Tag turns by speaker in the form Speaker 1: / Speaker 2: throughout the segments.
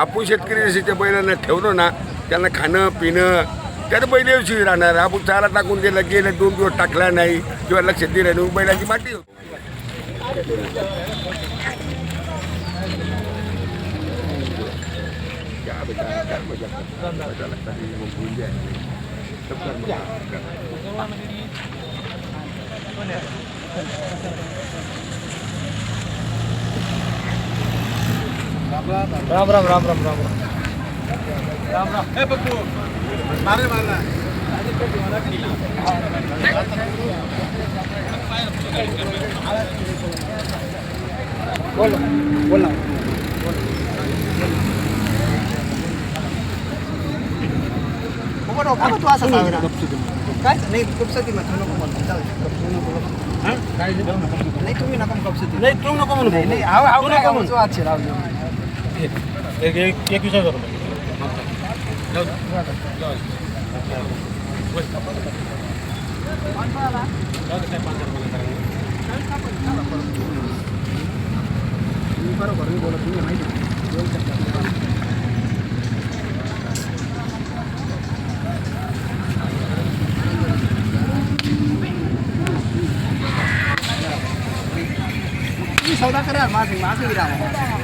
Speaker 1: आपण शेतकरी जसे त्या बैलांना ठेवलो ना त्यांना खाणं पिणं त्यात बैल व्यवस्थित राहणार. आपण चारा टाकून दिला गेलं दोन दिवस टाकला नाही किंवा लक्ष दिलं नाही बैलाची माती होती.
Speaker 2: राम राम राम राम राम राम. राम हे बघू. मारे मारला बोल बोल ना.
Speaker 3: तू असं काय? नाही कपसती म्हणतो नको म्हणतो नाही तुम्ही नका कपसती
Speaker 2: नाही तू नको म्हणतो
Speaker 3: नाही आव आव
Speaker 2: नका
Speaker 3: म्हणतो अच्छा राव એકવીસ હજાર બરોબર બોલો તું માહિતી सौदा करा
Speaker 2: मासी मासी विराम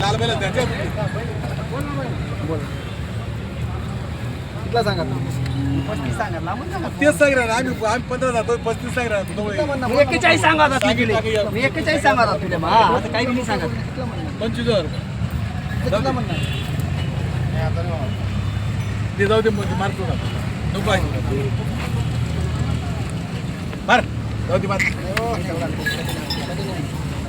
Speaker 2: लाल बैल त्याच्या
Speaker 3: कितला सांगा पस्तीस सांगा लांबून सांगा.
Speaker 2: तेच सांग ना आम्ही आम्ही पंधरा जातो पस्तीस सांग राहतो
Speaker 3: मी एक्केचाळीस सांगा आता तुझे मी एक्केचाळीस सांगा आता तुझे मा आता काही बी नाही सांगत.
Speaker 2: पंचवीस हजार.
Speaker 3: तुला म्हणणार
Speaker 2: ते जाऊ दे मग ते मारतो ना. नको आहे. मार. जाऊ दे मार.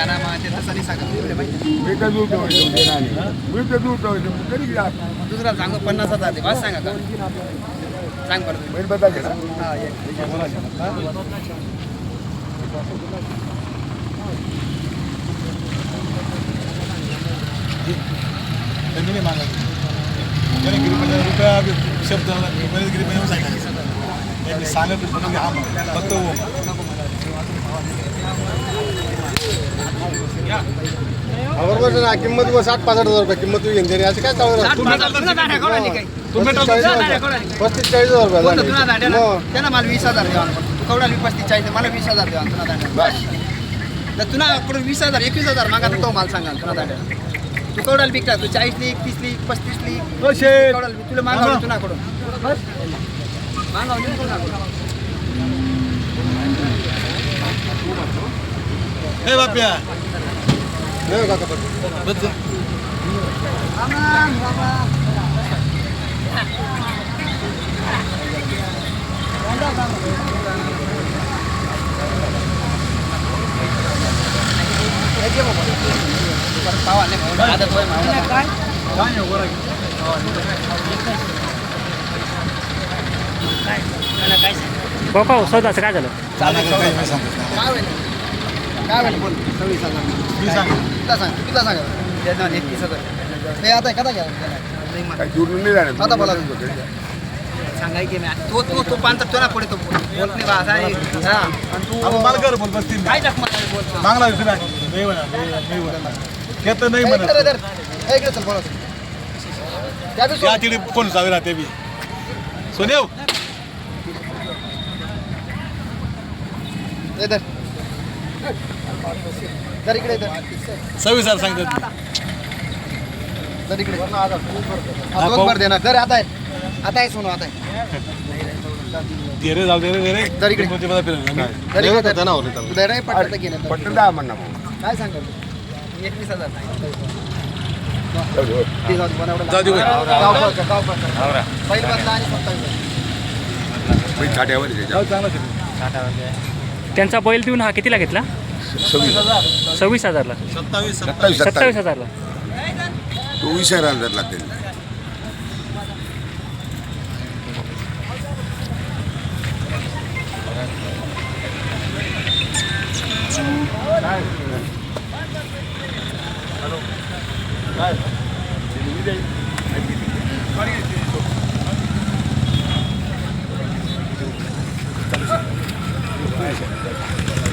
Speaker 3: गारामाचे रसारी साखर एकच दूध एकच
Speaker 1: दूध तरी
Speaker 3: दुसरा सांग पन्नास हजार ते वाच सांगा का? सांग बरं.
Speaker 1: बैल बदल घ्या
Speaker 3: हां
Speaker 2: त्यांनी मागा. गणगिरी रुपया शब्द गणगिरी पण सांगितलं त्यांनी सांगत फक्त
Speaker 4: ना किंमत साठ पासष्ट हजार रुपये किंमत घेऊन असं काय चालू
Speaker 3: पाच?
Speaker 4: पस्तीस चाळीस हजार रुपये.
Speaker 3: त्यांना मला वीस हजार द्या तू कवडाली पस्तीस चाळीस मला वीस हजार द्या तुला तर तुला कडून वीस हजार एकवीस हजार मागा तो माल सांगा तुला दाढ्या तू कवडाल विकता तू चाळीस लीक तीस लीक पस्तीस कवडाल तुला मागावली तुला कडून मागावली तुला
Speaker 2: हे बाप्या.
Speaker 4: हे हो काका
Speaker 2: बस. काय
Speaker 5: काय सौदाचं काय झालं?
Speaker 3: काय काय होईल बोल? सव्वीस हजार.
Speaker 2: मी सांग?
Speaker 3: किती सांग किती सांगा एकतीस हजार. हे आता कदा घ्या. नाही म्हणा.
Speaker 1: जाणार.
Speaker 3: आता बोला. सांगाय की नाही. तो तो तो पांतर तो ना पुढे तो बोल नाही बा असा आहे. हा. आणि तू
Speaker 2: आपण माल कर बोल बस तीन
Speaker 3: काय टाक मला बोल
Speaker 2: मागला दिवशी नाही नाही म्हणा नाही नाही म्हणा. घेत नाही
Speaker 3: काय
Speaker 2: म्हणा
Speaker 3: इकडे धर. इकडे चल बोला. त्या बी
Speaker 2: या
Speaker 3: सोड.
Speaker 2: तिकडे कोण जावे राहते बी? सोनेव
Speaker 3: इकडे.
Speaker 2: सव्वीस हजार सांगतात
Speaker 3: धर इकडे हा, दोन भर देणार धर आता आहे आता आहे सोनू आता आहे
Speaker 2: दे रे जाऊ दे रे दे रे
Speaker 3: जर इकडे.
Speaker 2: कोणते मला फिरवलं.
Speaker 3: धर इकडे धर.
Speaker 4: होतं ना होतं
Speaker 3: तू धर रे, पटकन तर घे ना.
Speaker 1: पटकन दहा म्हणणार भाऊ.
Speaker 3: काय सांगतो एकवीस हजार
Speaker 1: जाऊ दे.
Speaker 3: ते जाऊ दे, बनवलं.
Speaker 2: जाऊ दे बाई.
Speaker 3: गाव पळकर, गाव पळकर. पहिलं बदला आणि सत्तावीस.
Speaker 1: मी छाट्यावर आहे त्याच्या.
Speaker 2: जाऊ चांगला
Speaker 5: त्यांचा बैल देऊन हा कितीला घेतला
Speaker 1: सव्वीस
Speaker 5: सव्वीस हजारला.
Speaker 2: सत्तावीस
Speaker 1: सत्तावीस
Speaker 5: सत्तावीस
Speaker 1: सत्तावीस
Speaker 5: हजारला.
Speaker 1: चोवीस हजार लागतील.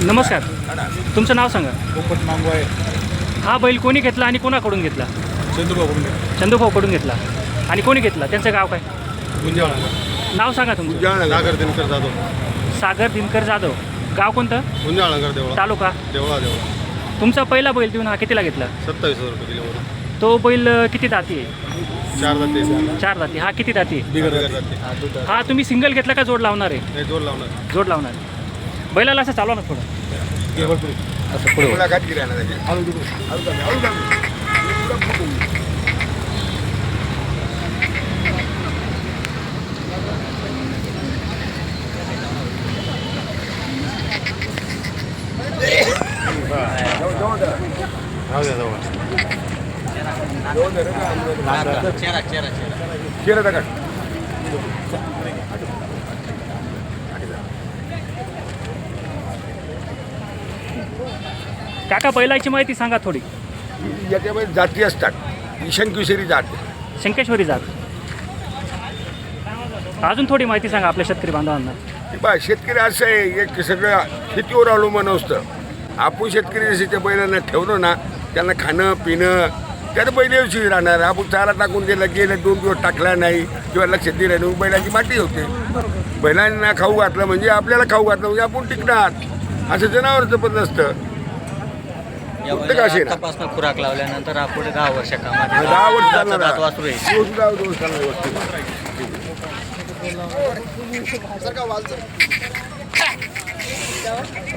Speaker 5: नमस्कार. तुमचं नाव सांगा.
Speaker 2: पोपट मांगू आहे
Speaker 5: हा बैल कोणी घेतला आणि कोणाकडून घेतला?
Speaker 2: चंद्रबाबू
Speaker 5: चंदूभाऊकडून घेतला. आणि कोणी घेतला? त्यांचं गाव काय?
Speaker 2: गुंजाळ
Speaker 5: नाव सांगा तुमचं.
Speaker 4: सागर दिनकर जाधव.
Speaker 5: सागर दिनकर जाधव. गाव कोणतं?
Speaker 4: गुंजाळनगर देवळा.
Speaker 5: तालुका?
Speaker 4: देवळा देवळा.
Speaker 5: तुमचा पहिला बैल देऊन हा कितीला घेतला?
Speaker 4: सत्तावीस हजार रुपये
Speaker 5: तो बैल अं, किती दाती आहे?
Speaker 4: चार जाते
Speaker 5: चार दाती. हा किती दाती आहे?
Speaker 4: बिगर जाते
Speaker 5: हा तुम्ही सिंगल घेतला का जोड लावणार आहे?
Speaker 4: नाही जोर लावणार.
Speaker 5: जोड लावणार आहे. बैलाला असं चालवा ना थोडं.
Speaker 1: मुलाखत केली आहे ना त्याची केलं का
Speaker 5: काका बैलाची माहिती सांगा थोडी.
Speaker 1: याच्यामध्ये जाती असतात. ईशान किशोरी जात
Speaker 5: शंकेश्वरी जात. अजून थोडी माहिती सांगा आपल्या शेतकरी बांधवांना.
Speaker 1: बा शेतकरी असं आहे एक सगळं शेतीवर अवलंबून असतं. आपण शेतकरी जसे त्या बैलांना ठेवलं ना त्यांना खाणं पिणं त्यात बैलाविषयी राहणार. आपण चारा टाकून दिलं गेलं दोन दिवस टाकला नाही किंवा लक्ष दिलं नाही बैलाची माती होते. बैलांना खाऊ घातलं म्हणजे आपल्याला खाऊ घातलं म्हणजे आपण टिकणार. असं जनावरचं पण नसतं.
Speaker 6: या बैलाला. आतापासून खुराक लावल्यानंतर आपण दहा वर्ष कामात
Speaker 1: दहा वर्ष
Speaker 6: दात-
Speaker 1: चालणार
Speaker 6: दात वासरू आहे
Speaker 1: चालणार?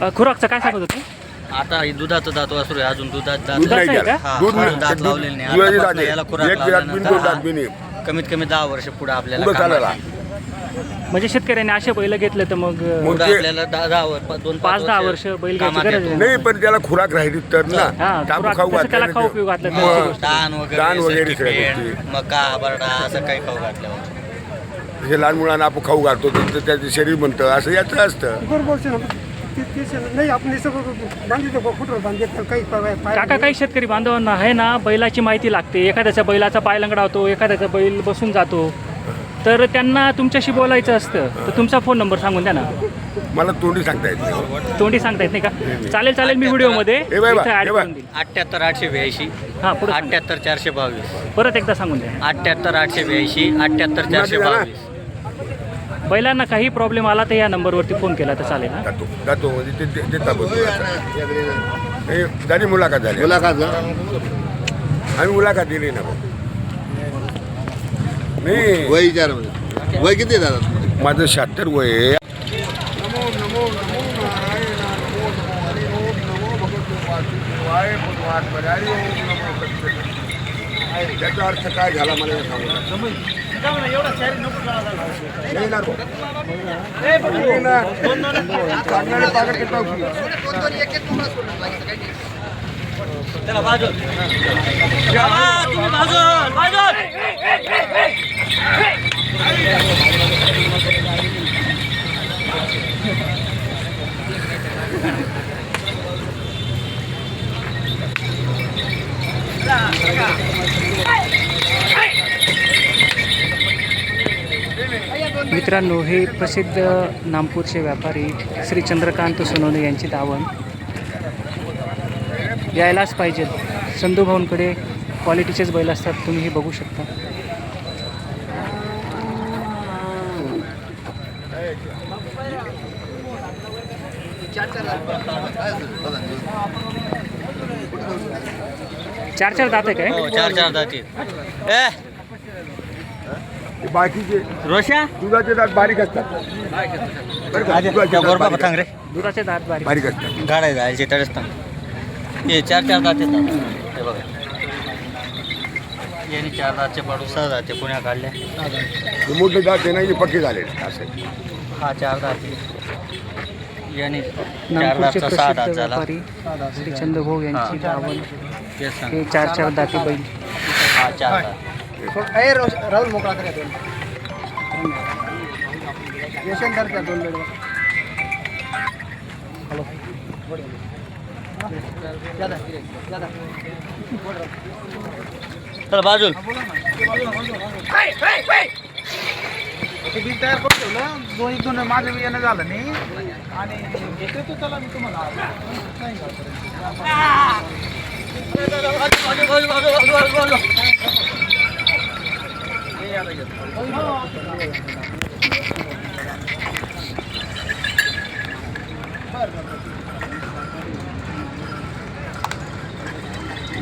Speaker 5: अ, खुराकचं काय सांगत होते
Speaker 6: आता हे दुधाचं दात वासरू आहे अजून दुधात दात
Speaker 1: दूध नाही
Speaker 5: आहे. का?
Speaker 6: हा,
Speaker 1: दूध.
Speaker 6: दात लावलेले नाही.
Speaker 1: दुधाची
Speaker 6: आतापासून
Speaker 1: दात आहे.
Speaker 6: याला खुराक
Speaker 1: एक दात
Speaker 6: लावल्यानंतर
Speaker 1: बिन, दोन दात बिन आहे.
Speaker 6: कमीत कमी दहा वर्ष पुढे आपल्याला
Speaker 1: उभं
Speaker 6: कामात
Speaker 1: चालायला.
Speaker 6: येईल.
Speaker 5: म्हणजे शेतकऱ्यांनी असे बैल घेतले तर मग अ,
Speaker 1: मग
Speaker 6: पुढं
Speaker 1: ते-
Speaker 6: आपल्याला दहा दहा वर दोन
Speaker 5: पाच दहा वर्ष बैल घ्यायची
Speaker 6: कामात
Speaker 5: गरज
Speaker 6: येतो.
Speaker 5: आहे.
Speaker 1: नाही पण त्याला खुराक राहिली तर ना
Speaker 5: हा, खुराक
Speaker 1: खाऊ
Speaker 5: तसं त्याला
Speaker 1: घातलं
Speaker 5: खाऊ पिऊ घातलं तर
Speaker 1: मग
Speaker 5: गोष्ट.
Speaker 6: वगैरे
Speaker 1: सगळ्या गोष्टी.
Speaker 6: मका बरडा असं काही खाऊ घातल्यावर
Speaker 1: हे लहान मुलांना आपण खाऊ घालतो तर त्याचं शरीर म्हणतं असं याचं असतं
Speaker 7: नाही आपण सगळं बांधितो कुठं बांधित काही पाय
Speaker 5: काका काही शेतकरी बांधवांना आहे ना बैलाची माहिती लागते एखाद्याचा बैलाचा पाय लंगडावतो एखाद्याचा बैल बसून जातो तर त्यांना तुमच्याशी बोलायचं असतं तर तुमचा फोन नंबर सांगून द्या ना.
Speaker 1: मला तोंडी सांगता येत नाही.
Speaker 5: तोंडी सांगता येत नाही का? चालेल चालेल मी व्हिडिओमध्ये
Speaker 1: बाय
Speaker 5: इथं. करून देईल.
Speaker 6: अठ्ठ्याहत्तर आठशे ब्याऐंशी
Speaker 5: हां पुढे
Speaker 6: अठ्ठ्याहत्तर चारशे बावीस.
Speaker 5: परत एकदा सांगून द्या.
Speaker 6: अठ्ठ्याहत्तर आठशे ब्याऐंशी अठ्ठ्याहत्तर चारशे बावीस.
Speaker 5: बैलांना काही प्रॉब्लेम आला तर या नंबरवरती फोन केला तर चालेल ना
Speaker 1: जातो जातो म्हणजे ते- ते हे झाली मुलाखत झाली.
Speaker 4: मुलाखत
Speaker 1: आम्ही मुलाखत दिली ना भाऊ.
Speaker 4: वय विचार वय किती आहे दादा
Speaker 1: माझं शहात्तर वय आहे. त्याचा अर्थ काय झाला मला. सांगणारे पागल किती होती?
Speaker 3: दोन दोन
Speaker 5: मित्रांनो हे प्रसिद्ध नामपूरचे व्यापारी श्री चंद्रकांत सोनवणे यांची दावण. यायलाच पाहिजेत संधू भाऊंकडे क्वालिटीचेच बैल असतात तुम्ही हे बघू शकता.
Speaker 3: चार चार
Speaker 5: दात आहे काय?
Speaker 6: हो चार चार
Speaker 1: हे बाकीचे
Speaker 6: रोशा?
Speaker 1: दुधाचे दात बारीक असतात. बरं का? दुधाचे दात बारीक
Speaker 6: पतंग रे.
Speaker 5: दुधाचे दात बारीक.
Speaker 1: बारीक असतात.
Speaker 6: गाड्या जायचे टरस्तान हे चार चार जाते हे बघा. यांनी चार दातचे पाडू सहा जाते पुण्या काढल्या
Speaker 1: मोठे दात आहे ना हे पक्के झाले असं.
Speaker 6: हा चार दाते. यांनी चार
Speaker 5: नागपूरचे
Speaker 6: दातचा सहा दात
Speaker 5: प्रसिद्ध
Speaker 6: झाला.
Speaker 5: व्यापारी श्री चंद्रभाऊ यांची
Speaker 6: हा.
Speaker 5: गावन
Speaker 6: तेच सांग.
Speaker 5: हे चार चार दाती बैल.
Speaker 6: हा चार दात.
Speaker 3: राहुल मोकळा कर दोन. दोन
Speaker 6: चल बाजूल.
Speaker 2: ते बिल तयार करून ठेवलं. दोन दोन माझं येणं झालं नाही. आणि देतो त्याला मी तुम्हाला.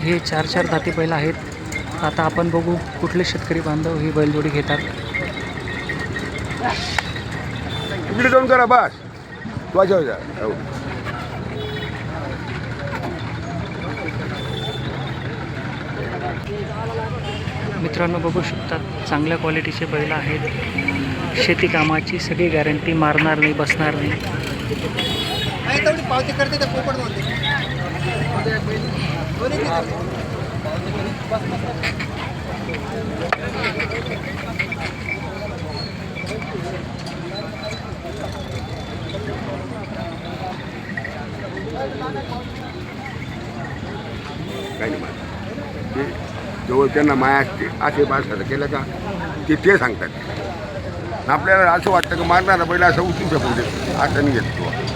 Speaker 5: हे चार चार दाती बैल आहेत. आता आपण बघू कुठले शेतकरी बांधव ही बैलजोडी घेतात.
Speaker 1: इकडे जाऊन करा बस. वाजव जा. हो.
Speaker 5: मित्रांनो बघू शकतात चांगल्या क्वालिटीचे बैल आहेत. शेती कामाची सगळी गॅरंटी मारणार नाही बसणार नाही.
Speaker 3: पावती करते
Speaker 1: काही नाही ते जवळ त्यांना माया असते असे माणसाचं केलं का ते ते सांगतात. आपल्याला असं वाटतं की मारणारा बैल असं उचलू शकू दे असं नाही घेत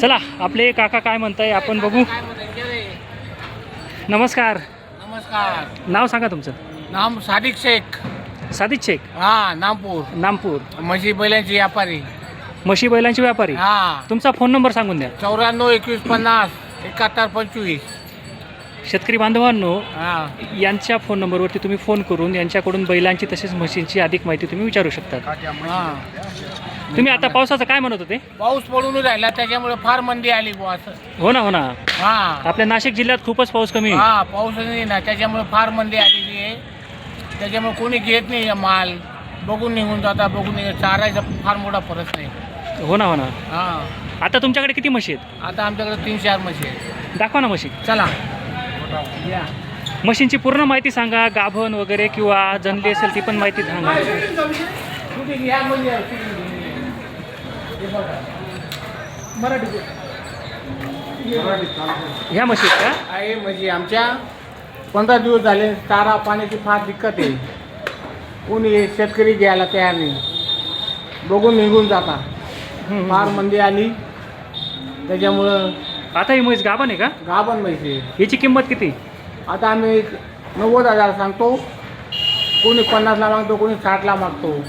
Speaker 5: चला आपले काका काय म्हणताय आपण बघू. नमस्कार.
Speaker 8: नमस्कार.
Speaker 5: नाव सांगा तुमचं.
Speaker 8: नाम सादिक शेख.
Speaker 5: सादिक शेख?
Speaker 8: हा नामपूर.
Speaker 5: नामपूर.
Speaker 8: म्हशी बैलांचे व्यापारी.
Speaker 5: म्हशी बैलांचे व्यापारी?
Speaker 8: हा.
Speaker 5: तुमचा फोन नंबर सांगून द्या.
Speaker 8: चौऱ्याण्णव एकवीस पन्नास एकाहत्तर पंचवीस.
Speaker 5: शेतकरी बांधवांनो
Speaker 8: हा.
Speaker 5: यांच्या फोन नंबरवरती तुम्ही फोन करून यांच्याकडून बैलांची तसेच म्हशींची अधिक माहिती तुम्ही विचारू शकता.
Speaker 8: हा.
Speaker 5: तुम्ही आता पावसाचं काय म्हणत होते?
Speaker 8: पाऊस पडून राहिला त्याच्यामुळे फार मंदी आली बुवा असं.
Speaker 5: हो ना हो ना.
Speaker 8: हा.
Speaker 5: आपल्या नाशिक जिल्ह्यात खूपच पाऊस कमी आहे.
Speaker 8: हा पाऊस नाही ना. त्याच्यामुळे फार मंदी आलेली आहे. त्याच्यामुळे कोणी घेत नाही माल. बघून निघून जाता बघून निघून. चारायचा फार मोठा फरक नाही.
Speaker 5: हो ना हो ना.
Speaker 8: हा.
Speaker 5: आता तुमच्याकडे किती म्हशी आहेत?
Speaker 8: आता आमच्याकडे तीन चार म्हशी आहेत.
Speaker 5: दाखवा ना म्हशी.
Speaker 8: चला. या
Speaker 5: म्हशींची पूर्ण माहिती सांगा. गाभण वगैरे किंवा जनली असेल ती पण माहिती सांगा.
Speaker 8: म्हणजे.
Speaker 5: ह्या म्हशी का?
Speaker 8: आहे म्हणजे आमच्या. पंधरा दिवस झाले चारा पाण्याची फार दिक्कत आहे. कोणी शेतकरी घ्यायला तयार नाही. बघून निघून जाता.
Speaker 5: हम्म.
Speaker 8: फार मंदी आली. त्याच्यामुळं
Speaker 5: आता ही म्हैस गाभण आहे का?
Speaker 8: गाभण माहिती
Speaker 5: याची किंमत किती?
Speaker 8: आता आम्ही नव्वद हजार सांगतो. कोणी पन्नासला मागतो कोणी साठला मागतो.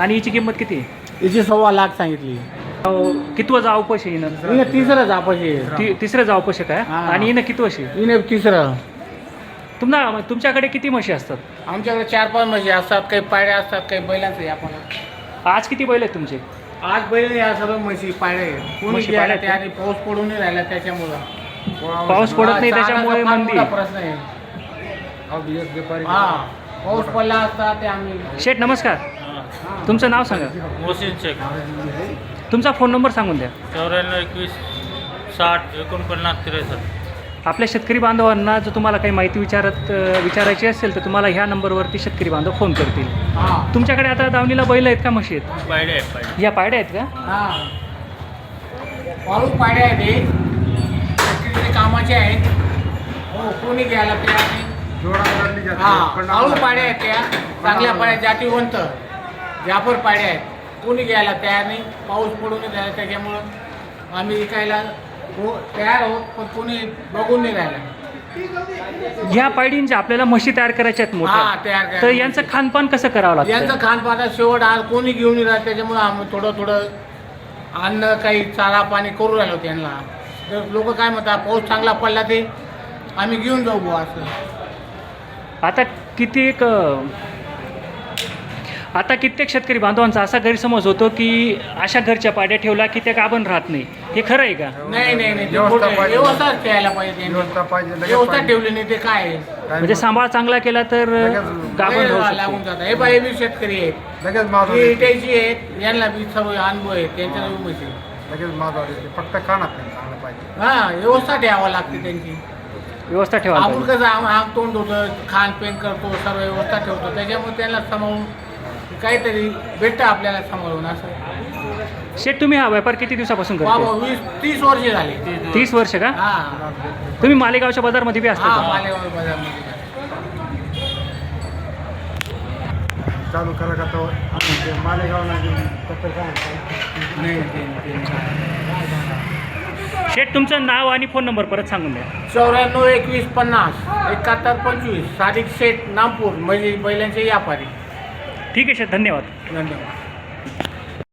Speaker 5: आणि हिची किंमत किती?
Speaker 8: याची सव्वा लाख सांगितली.
Speaker 5: कितवं आहे हिनं?
Speaker 8: हिने तिसरं जापाशी
Speaker 5: ति- तिसरं जावपश आहे
Speaker 8: हा.
Speaker 5: का आणि हिनं किती वर्षी
Speaker 8: हिने तिसरं.
Speaker 5: तुम्हाला तुमच्याकडे किती म्हशी असतात?
Speaker 8: आमच्याकडे चार पाच म्हशी असतात काही पाड्या असतात काही बैलांचे आपण
Speaker 5: आज किती बैल आहेत तुमचे?
Speaker 8: आज बैल या सर्व म्हशी पाड्या आहेत. कोणी
Speaker 5: म्हशी पाळ्या
Speaker 8: तयार नाही पाऊस पडून नाही राहिला त्याच्यामुळं.
Speaker 5: पाऊस पडत नाही
Speaker 8: हा,
Speaker 5: त्याच्यामुळे
Speaker 8: चाराचा फार
Speaker 5: मंदी.
Speaker 8: मोठा प्रश्न आहे. हा पाऊस पडला असता ते आम्ही
Speaker 5: शेठ नमस्कार. तुमचं नाव सांगा.
Speaker 9: मोहसिन शेख.
Speaker 5: तुमचा फोन नंबर सांगून द्या.
Speaker 9: चौऱ्याण्णव एकवीस साठ एकोणपन्नास त्रेसष्ट.
Speaker 5: आपल्या शेतकरी बांधवांना जर तुम्हाला काही माहिती विचारत अ, विचारायची असेल तर तुम्हाला ह्या नंबरवरती शेतकरी बांधव फोन करतील.
Speaker 8: हा.
Speaker 5: तुमच्याकडे आता दावणीला बैल आहेत का म्हशी आहेत?
Speaker 9: पायडे आहे पायडे
Speaker 5: ह्या पायड्या आहेत का?
Speaker 8: हा. वाळू पाड्या आहेत हे. शेतीचे कामाचे आहेत. हो कोणी घ्यायला नाही. हा. वाळू पाड्या आहेत त्या. चांगल्या पाड्या जातीवंत. जाफर पाड्या आहेत. कोणी घ्यायला तयार नाही पाऊस पडून नाही राहिला त्याच्यामुळं आम्ही विकायला हो तयार आहोत पण कोणी बघून नाही राहिला.
Speaker 5: ह्या पायडींच्या आपल्याला म्हशी तयार करायच्या आहेत
Speaker 8: हा, तयार
Speaker 5: मोठ्या
Speaker 8: करायच्या.
Speaker 5: तर यांचं खानपान कसं करावं
Speaker 8: यांचं
Speaker 5: लागतं
Speaker 8: खानपानात शेवट आज कोणी घेऊन येणार त्याच्यामुळे आम्ही थोडं थोडं अन्न काही चारा पाणी करू राहिलो त्यांना. तर लोक काय म्हणतात पाऊस चांगला पडला ते आम्ही घेऊन जाऊ बुवा असं.
Speaker 5: आता किती एक आता कित्येक शेतकरी बांधवांचा असा गैरसमज होतो की अशा घरच्या पाड्या ठेवला की त्या गाभण राहत नाही. हे खरं आहे का?
Speaker 8: नाही नाही नाही ते खोटं आहे. व्यवस्था ठेवायला पाहिजे. त्यांनी. व्यवस्था ठेवली नाही ते काय आहे?
Speaker 5: म्हणजे सांभाळ चांगला केला तर गाभण
Speaker 8: लगेच लागून
Speaker 5: शकते.
Speaker 8: जातात हे बाई बी शेतकरी आहेत.
Speaker 2: लगेच
Speaker 8: हे इटायची आहेत यांना बी सर्व अनुभव आहे त्यांच्या म्हशी
Speaker 2: लगेच माझा फक्त खाणार नाही चांगलं पाहिजे.
Speaker 8: हा व्यवस्था ठेवावं लागते त्यांची.
Speaker 5: व्यवस्था ठेवायला
Speaker 8: आपण
Speaker 5: पाहिजे.
Speaker 8: कसं आम आम तोंड होतं खान पेन करतो सर्व व्यवस्था ठेवतो. त्याच्यामुळे त्यांना सांभाळून काहीतरी भेटतं आपल्याला सांभाळून असं.
Speaker 5: शेठ तुम्ही हा व्यापार किती दिवसापासून
Speaker 8: बाबा
Speaker 5: करतो
Speaker 8: वीस तीस वर्षे झाली.
Speaker 5: तीस वर्ष का?
Speaker 8: हा.
Speaker 5: तुम्ही मालेगावच्या बाजारमध्ये बी असता
Speaker 8: हा
Speaker 5: का?
Speaker 8: मालेगाव बाजारमध्ये.
Speaker 2: चालू करा का तो? मालेगाव नाही
Speaker 8: नाही ते- ते-
Speaker 5: शेठ तुमचं नाव आणि फोन नंबर परत सांगून द्या.
Speaker 8: चौऱ्याण्णव एकवीस पन्नास एकाहत्तर पंचवीस सादिक शेठ नागपूर म्हणजे बैलांचे व्यापारी.
Speaker 5: ठीक आहे सर धन्यवाद.
Speaker 8: धन्यवाद.